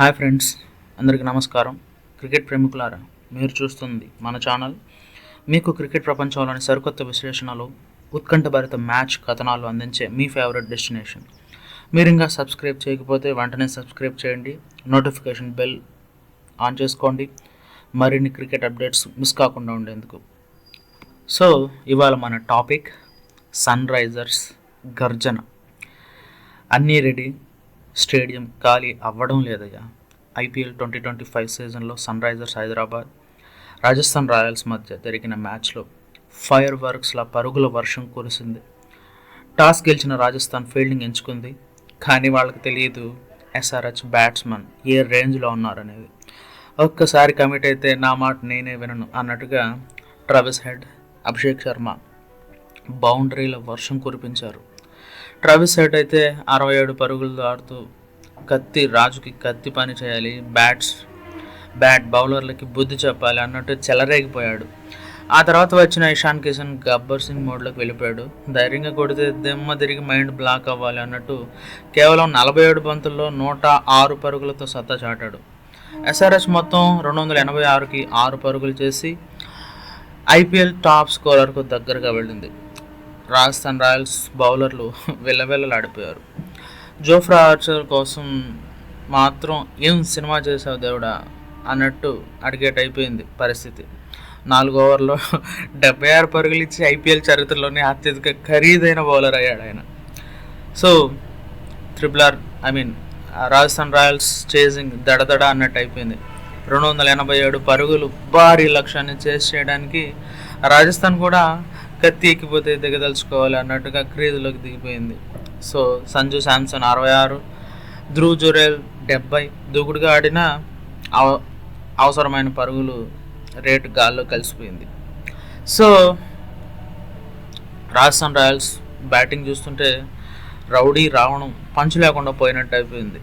Hi friends అందరికీ నమస్కారం. Cricket ప్రేమికులారా మీరు చూస్తుంది మన ఛానల్. మీకు క్రికెట్ ప్రపంచంలోని సరికొత్త విశ్లేషణలు ఉత్కంఠభరిత మ్యాచ్ కథనాలు అందించే మీ ఫేవరెట్ డెస్టినేషన్ మీరు ఇంకా సబ్స్క్రైబ్ చేయకపోతే వెంటనే సబ్స్క్రైబ్ చేయండి. నోటిఫికేషన్ బెల్ ఆన్ చేసుకోండి. మరిన్ని క్రికెట్ అప్డేట్స్ మిస్ కాకుండా ఉండేందుకు. సో ఇవాళ మన టాపిక్ సన్ రైజర్స్ గర్జన. అన్నీ రెడీ స్టేడియం ఖాళీ అవ్వడం లేదయ్యా. ఐపీఎల్ ట్వంటీ ట్వంటీ ఫైవ్ సీజన్లో Sunrisers Hyderabad Rajasthan Royals మధ్య జరిగిన మ్యాచ్లో ఫైర్ వర్క్స్లా పరుగుల వర్షం కురిసింది. టాస్ గెలిచిన రాజస్థాన్ ఫీల్డింగ్ ఎంచుకుంది. కానీ వాళ్ళకి తెలియదు ఎస్ఆర్హెచ్ బ్యాట్స్మన్ ఏ రేంజ్లో ఉన్నారనేది. ఒక్కసారి కమిట్ అయితే నా మాట నేనే వినను అన్నట్టుగా ట్రవిస్ హెడ్ అభిషేక్ శర్మ బౌండరీల వర్షం కురిపించారు. ట్రావిస్ హెడ్ అయితే అరవై ఏడు పరుగులు ఆడుతూ కత్తి రాజుకి కత్తి పని చేయాలి బ్యాట్స్ బ్యాట్ బౌలర్లకి బుద్ధి చెప్పాలి అన్నట్టు చెలరేగిపోయాడు. ఆ తర్వాత వచ్చిన ఇషాన్ కిషన్ గబ్బర్ సింగ్ మోడ్లోకి వెళ్ళిపోయాడు. ధైర్యంగా కొడితే దిమ్మ తిరిగి మైండ్ బ్లాక్ అవ్వాలి అన్నట్టు కేవలం నలభై ఏడు బంతుల్లో నూట ఆరు పరుగులతో సత్తా చాటాడు. ఎస్ఆర్ఎస్ మొత్తం రెండు వందల ఎనభై ఆరుకి ఆరు పరుగులు చేసి ఐపీఎల్ టాప్ స్కోరర్కు దగ్గరగా వెళ్ళింది. రాజస్థాన్ రాయల్స్ బౌలర్లు వెళ్ళవెళ్ళలాడిపోయారు జోఫ్రా ఆర్చర్ కోసం మాత్రం ఏం సినిమా చేసావు దేవుడా అన్నట్టు అడిగేట్ అయిపోయింది పరిస్థితి. నాలుగు ఓవర్లో డెబ్బై ఆరు పరుగులు ఇచ్చి ఐపీఎల్ చరిత్రలోనే అత్యధిక ఖరీదైన బౌలర్ అయ్యాడు ఆయన. So triple R I mean Rajasthan Royals chasing దడదడ అన్నట్టు అయిపోయింది రెండు వందల ఎనభై ఏడు పరుగులు భారీ లక్ష్యాన్ని చేసి చేయడానికి రాజస్థాన్ కూడా కత్తి ఎక్కిపోతే దిగదలుచుకోవాలి అన్నట్టుగా క్రీజులోకి దిగిపోయింది. సో సంజు శాంసన్ అరవై ఆరు ధ్రువ్ జురేల్ డెబ్బై దూకుడుగా ఆడిన అవ- అవసరమైన పరుగులు రేటు గాల్లో కలిసిపోయింది. సో రాజస్థాన్ రాయల్స్ బ్యాటింగ్ చూస్తుంటే రౌడీ రావణం పంచు లేకుండా పోయినట్టు అయిపోయింది.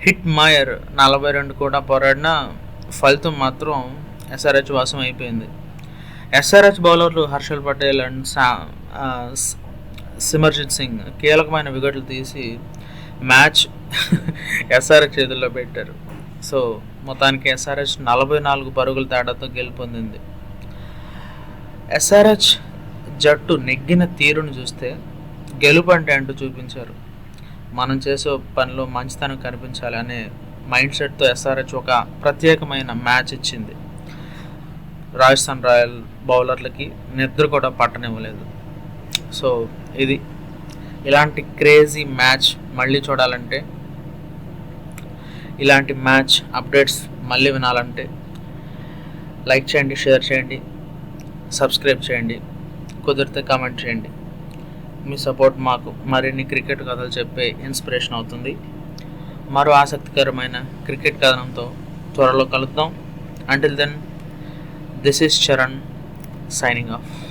హిట్ మాయర్ నలభై రెండు కూడా పోరాడిన ఫలితం మాత్రం ఎస్ఆర్హెచ్ వాసం అయిపోయింది. ఎస్ఆర్హెచ్ బౌలర్లు హర్షల్ పటేల్ అండ్ సా సిమర్జిత్ సింగ్ కీలకమైన వికెట్లు తీసి మ్యాచ్ ఎస్ఆర్హెచ్ చేతుల్లో పెట్టారు. సో మొత్తానికి ఎస్ఆర్హెచ్ నలభై నాలుగు పరుగుల తేడాతో గెలుపొందింది. ఎస్ఆర్హెచ్ జట్టు నెగ్గిన తీరును చూస్తే గెలుపు అంటే అంటూ చూపించారు. మనం చేసే పనిలో మంచితనం కనిపించాలి అనే మైండ్ సెట్తో ఎస్ఆర్హెచ్ ఒక ప్రత్యేకమైన మ్యాచ్ ఇచ్చింది. రాజస్థాన్ రాయల్ బౌలర్లకి నిద్ర కూడా పట్టనివ్వలేదు. సో ఇది ఇలాంటి క్రేజీ మ్యాచ్ మళ్ళీ చూడాలంటే ఇలాంటి మ్యాచ్ అప్డేట్స్ మళ్ళీ వినాలంటే లైక్ చేయండి షేర్ చేయండి సబ్స్క్రైబ్ చేయండి కుదిరితే కామెంట్ చేయండి. మీ సపోర్ట్ మాకు మరిన్ని క్రికెట్ కథలు చెప్పే ఇన్స్పిరేషన్ అవుతుంది. మరో ఆసక్తికరమైన క్రికెట్ కథనంతో త్వరలో కలుద్దాం. Until then This is Charan signing off.